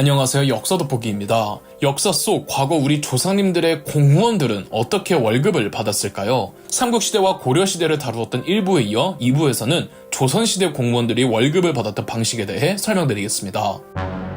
안녕하세요. 역사 돋보기입니다. 역사 속 과거 우리 조상님들의 공무원들은 어떻게 월급을 받았을까요? 삼국시대와 고려시대를 다루었던 1부에 이어 2부에서는 조선시대 공무원들이 월급을 받았던 방식에 대해 설명드리겠습니다.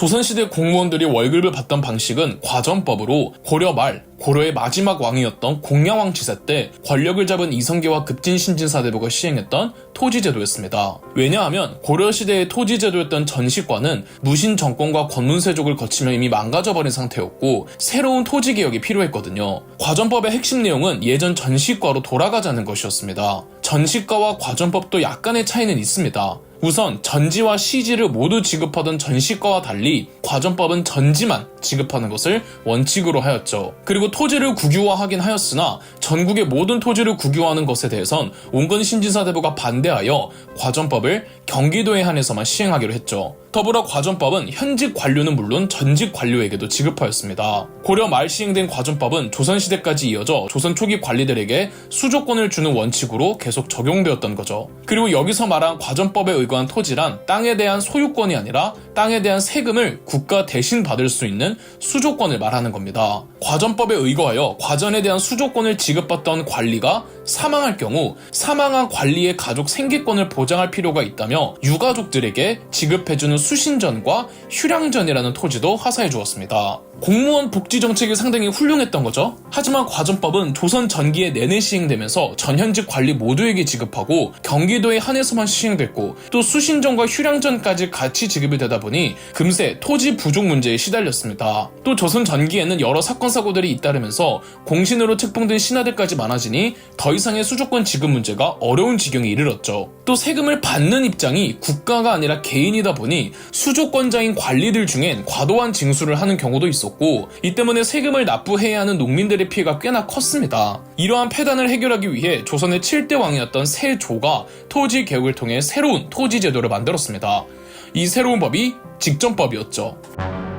조선시대 공무원들이 월급을 받던 방식은 과전법으로 고려 말 고려의 마지막 왕이었던 공양왕 치사 때 권력을 잡은 이성계와 급진 신진사대부가 시행했던 토지제도였습니다. 왜냐하면 고려시대의 토지제도였던 전시과는 무신 정권과 권문세족을 거치며 이미 망가져버린 상태였고 새로운 토지개혁이 필요했거든요. 과전법의 핵심 내용은 예전 전시과로 돌아가자는 것이었습니다. 전시과와 과전법도 약간의 차이는 있습니다. 우선 전지와 시지를 모두 지급하던 전시과와 달리 과전법은 전지만 지급하는 것을 원칙으로 하였죠. 그리고 토지를 국유화하긴 하였으나 전국의 모든 토지를 국유화하는 것에 대해선 온건 신진사대부가 반대하여 과전법을 경기도에 한해서만 시행하기로 했죠. 더불어 과전법은 현직 관료는 물론 전직 관료에게도 지급하였습니다. 고려 말 시행된 과전법은 조선시대까지 이어져 조선 초기 관리들에게 수조권을 주는 원칙으로 계속 적용되었던 거죠. 그리고 여기서 말한 과전법에 의거한 토지란 땅에 대한 소유권이 아니라 땅에 대한 세금을 국가 대신 받을 수 있는 수조권을 말하는 겁니다. 과전법에 의거하여 과전에 대한 수조권을 지급받던 관리가 사망할 경우 사망한 관리의 가족 생계권을 보장할 필요가 있다며 유가족들에게 지급해주는 수신전과 휴량전이라는 토지도 하사해 주었습니다. 공무원 복지 정책이 상당히 훌륭했던 거죠. 하지만 과전법은 조선 전기에 내내 시행되면서 전현직 관리 모두에게 지급하고 경기도에 한해서만 시행됐고 또 수신전과 휴량전까지 같이 지급이 되다 보니 금세 토지 부족 문제에 시달렸습니다. 또 조선 전기에는 여러 사건 사고들이 잇따르면서 공신으로 책봉된 신하들까지 많아지니 더 이상의 수조권 지급 문제가 어려운 지경에 이르렀죠. 또 세금을 받는 입장이 국가가 아니라 개인이다 보니 수조권자인 관리들 중엔 과도한 징수를 하는 경우도 있었고 이 때문에 세금을 납부해야 하는 농민들의 피해가 꽤나 컸습니다. 이러한 폐단을 해결하기 위해 조선의 7대 왕이었던 세조가 토지 개혁을 통해 새로운 토지 제도를 만들었습니다. 이 새로운 법이 직전법이었죠.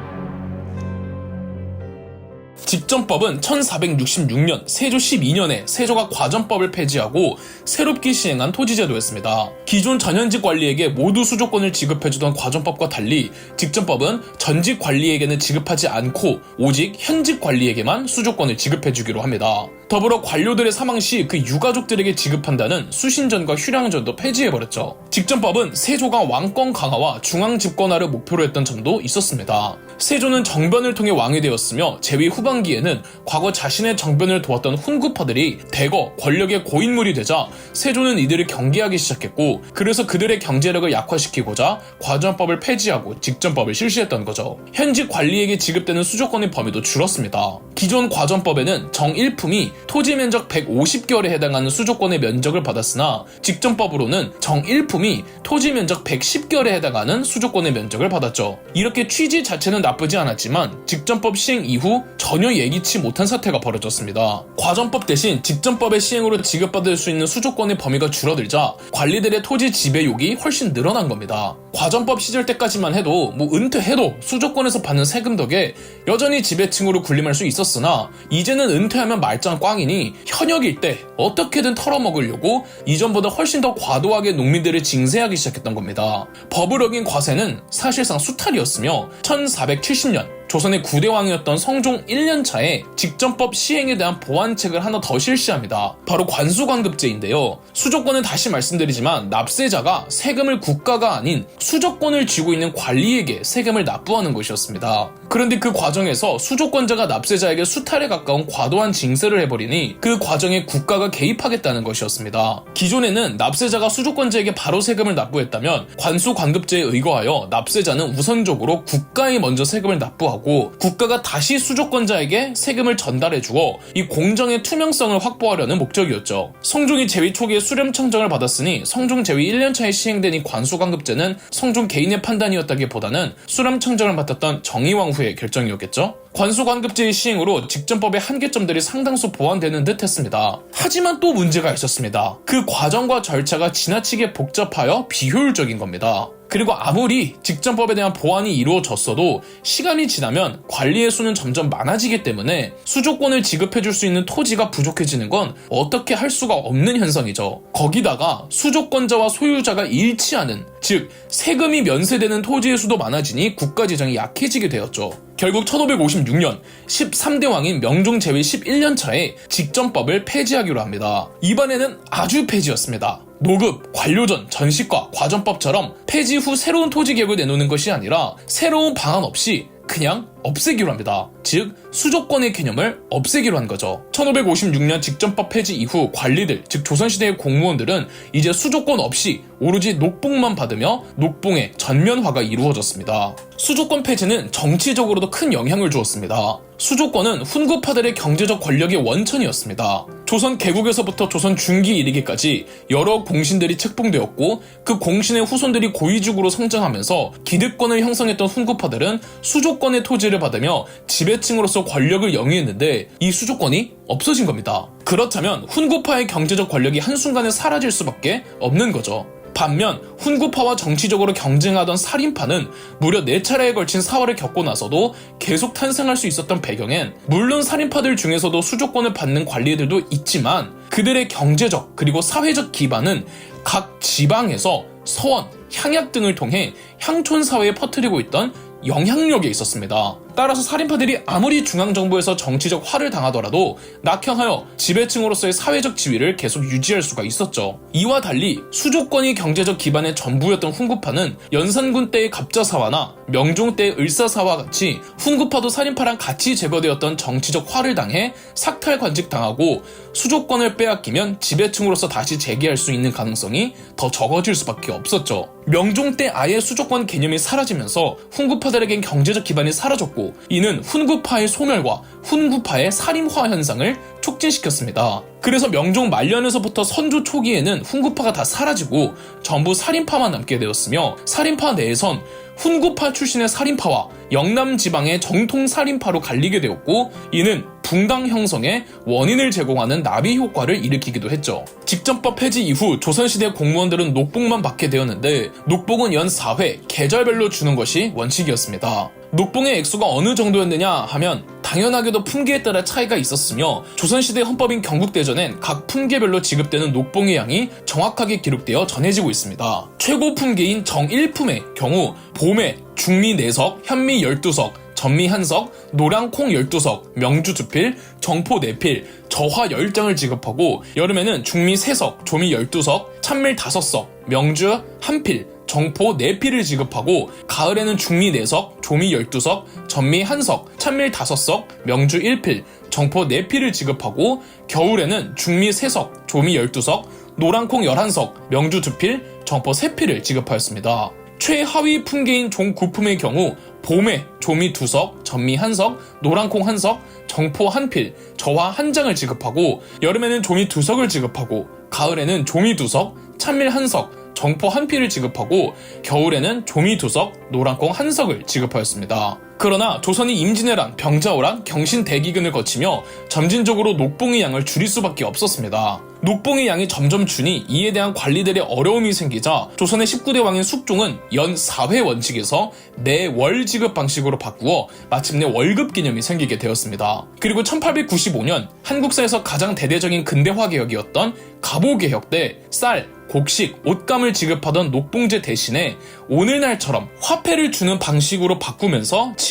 직전법은 1466년 세조 12년에 세조가 과전법을 폐지하고 새롭게 시행한 토지제도였습니다. 기존 전현직 관리에게 모두 수조권을 지급해주던 과전법과 달리 직전법은 전직 관리에게는 지급하지 않고 오직 현직 관리에게만 수조권을 지급해주기로 합니다. 더불어 관료들의 사망 시 그 유가족들에게 지급한다는 수신전과 휴량전도 폐지해버렸죠. 직전법은 세조가 왕권 강화와 중앙 집권화를 목표로 했던 점도 있었습니다. 세조는 정변을 통해 왕이 되었으며 재위 후 반기에는 과거 자신의 정변을 도왔던 훈구파들이 대거 권력의 고인물이 되자 세조는 이들을 경계하기 시작했고 그래서 그들의 경제력을 약화시키고자 과전법을 폐지하고 직전법을 실시했던 거죠. 현직 관리에게 지급되는 수조권의 범위도 줄었습니다. 기존 과전법에는 정일품이 토지 면적 150개월에 해당하는 수조권의 면적을 받았으나 직전법으로는 정일품이 토지 면적 110개월에 해당하는 수조권의 면적을 받았죠. 이렇게 취지 자체는 나쁘지 않았지만 직전법 시행 이후 전혀 예기치 못한 사태가 벌어졌습니다. 과전법 대신 직전법의 시행으로 지급받을 수 있는 수조권의 범위가 줄어들자 관리들의 토지 지배욕이 훨씬 늘어난 겁니다. 과전법 시절 때까지만 해도 뭐 은퇴해도 수조권에서 받는 세금 덕에 여전히 지배층으로 군림할 수 있었으나 이제는 은퇴하면 말짱 꽝이니 현역일 때 어떻게든 털어먹으려고 이전보다 훨씬 더 과도하게 농민들을 징세하기 시작했던 겁니다. 법을 어긴 과세는 사실상 수탈이었으며 1470년 조선의 9대 왕이었던 성종 1년 차에 직전법 시행에 대한 보완책을 하나 더 실시합니다. 바로 관수관급제인데요. 수조권은 다시 말씀드리지만 납세자가 세금을 국가가 아닌 수조권을 쥐고 있는 관리에게 세금을 납부하는 것이었습니다. 그런데 그 과정에서 수조권자가 납세자에게 수탈에 가까운 과도한 징세를 해버리니 그 과정에 국가가 개입하겠다는 것이었습니다. 기존에는 납세자가 수조권자에게 바로 세금을 납부했다면 관수 관급제에 의거하여 납세자는 우선적으로 국가에 먼저 세금을 납부하고 하고 국가가 다시 수조권자에게 세금을 전달해주어 이 공정의 투명성을 확보하려는 목적이었죠. 성종이 재위 초기에 수렴 청정을 받았으니 성종 재위 1년차에 시행된 이 관수 관급제는 성종 개인의 판단이었다기보다는 수렴 청정을 맡았던 정의왕 후의 결정이었겠죠. 관수관급제의 시행으로 직전법의 한계점들이 상당수 보완되는 듯 했습니다. 하지만 또 문제가 있었습니다. 그 과정과 절차가 지나치게 복잡하여 비효율적인 겁니다. 그리고 아무리 직전법에 대한 보완이 이루어졌어도 시간이 지나면 관리의 수는 점점 많아지기 때문에 수조권을 지급해줄 수 있는 토지가 부족해지는 건 어떻게 할 수가 없는 현상이죠. 거기다가 수조권자와 소유자가 일치하는 즉 세금이 면세되는 토지의 수도 많아지니 국가 재정이 약해지게 되었죠. 결국 1556년 13대 왕인 명종 제위 11년 차에 직전법을 폐지하기로 합니다. 이번에는 아주 폐지였습니다. 노급, 관료전, 전시과, 과전법처럼 폐지 후 새로운 토지 계획을 내놓는 것이 아니라 새로운 방안 없이 그냥 없애기로 합니다. 즉 수조권의 개념을 없애기로 한 거죠. 1556년 직전법 폐지 이후 관리들, 즉 조선시대의 공무원들은 이제 수조권 없이 오로지 녹봉만 받으며 녹봉의 전면화가 이루어졌습니다. 수조권 폐지는 정치적으로도 큰 영향을 주었습니다. 수조권은 훈구파들의 경제적 권력의 원천이었습니다. 조선 개국에서부터 조선 중기 이르기까지 여러 공신들이 책봉되었고 그 공신의 후손들이 고위직으로 성장하면서 기득권을 형성했던 훈구파들은 수조권의 토지를 받으며 지배층으로서 권력을 영위했는데 이 수조권이 없어진 겁니다. 그렇다면 훈구파의 경제적 권력이 한순간에 사라질 수밖에 없는 거죠. 반면 훈구파와 정치적으로 경쟁하던 살인파는 무려 4차례에 걸친 사활을 겪고 나서도 계속 탄생할 수 있었던 배경엔 물론 살인파들 중에서도 수조권을 받는 관리들도 있지만 그들의 경제적 그리고 사회적 기반은 각 지방에서 서원, 향약 등을 통해 향촌 사회에 퍼뜨리고 있던 영향력에 있었습니다. 따라서 살인파들이 아무리 중앙정부에서 정치적 화를 당하더라도 낙향하여 지배층으로서의 사회적 지위를 계속 유지할 수가 있었죠. 이와 달리 수조권이 경제적 기반의 전부였던 훈구파는 연산군 때의 갑자사화나 명종 때의 을사사와 같이 훈구파도 살인파랑 같이 제거되었던 정치적 화를 당해 삭탈 관직 당하고 수조권을 빼앗기면 지배층으로서 다시 재기할 수 있는 가능성이 더 적어질 수밖에 없었죠. 명종 때 아예 수조권 개념이 사라지면서 훈구파들에겐 경제적 기반이 사라졌고 이는 훈구파의 소멸과 훈구파의 살인화 현상을 촉진시켰습니다. 그래서 명종 말년에서부터 선조 초기에는 훈구파가 다 사라지고 전부 살인파만 남게 되었으며 살인파 내에선 훈구파 출신의 살인파와 영남 지방의 정통 살인파로 갈리게 되었고 이는 붕당 형성의 원인을 제공하는 나비 효과를 일으키기도 했죠. 직전법 폐지 이후 조선시대 공무원들은 녹봉만 받게 되었는데 녹봉은 연 4회 계절별로 주는 것이 원칙이었습니다. 녹봉의 액수가 어느 정도였느냐 하면 당연하게도 품계에 따라 차이가 있었으며 조선시대 헌법인 경국대전엔 각 품계별로 지급되는 녹봉의 양이 정확하게 기록되어 전해지고 있습니다. 최고 품계인 정1품의 경우 봄에 중미 4석, 현미 12석, 전미 한석, 노량콩 12석, 명주 2필, 정포 4필, 저화 10장을 지급하고 여름에는 중미 3석, 조미 12석, 찬밀 5석, 명주 1필, 정포 4필을 지급하고 가을에는 중미 4석, 조미 12석, 전미 1석, 찬밀 5석, 명주 1필, 정포 4필을 지급하고 겨울에는 중미 3석, 조미 12석, 노랑콩 11석, 명주 2필, 정포 3필을 지급하였습니다. 최하위 품계인 종 9품의 경우 봄에 조미 2석, 전미 1석, 노랑콩 1석, 정포 1필, 저화 1장을 지급하고 여름에는 조미 2석을 지급하고 가을에는 조미 2석, 찬밀 1석, 정포 한 필을 지급하고 겨울에는 조미 두석, 노란콩 한 석을 지급하였습니다. 그러나 조선이 임진왜란, 병자호란, 경신대기근을 거치며 점진적으로 녹봉의 양을 줄일 수밖에 없었습니다. 녹봉의 양이 점점 주니 이에 대한 관리들의 어려움이 생기자 조선의 19대 왕인 숙종은 연 4회 원칙에서 매월 지급 방식으로 바꾸어 마침내 월급 개념이 생기게 되었습니다. 그리고 1895년 한국사에서 가장 대대적인 근대화 개혁이었던 갑오개혁 때 쌀, 곡식, 옷감을 지급하던 녹봉제 대신에 오늘날처럼 화폐를 주는 방식으로 바꾸면서 지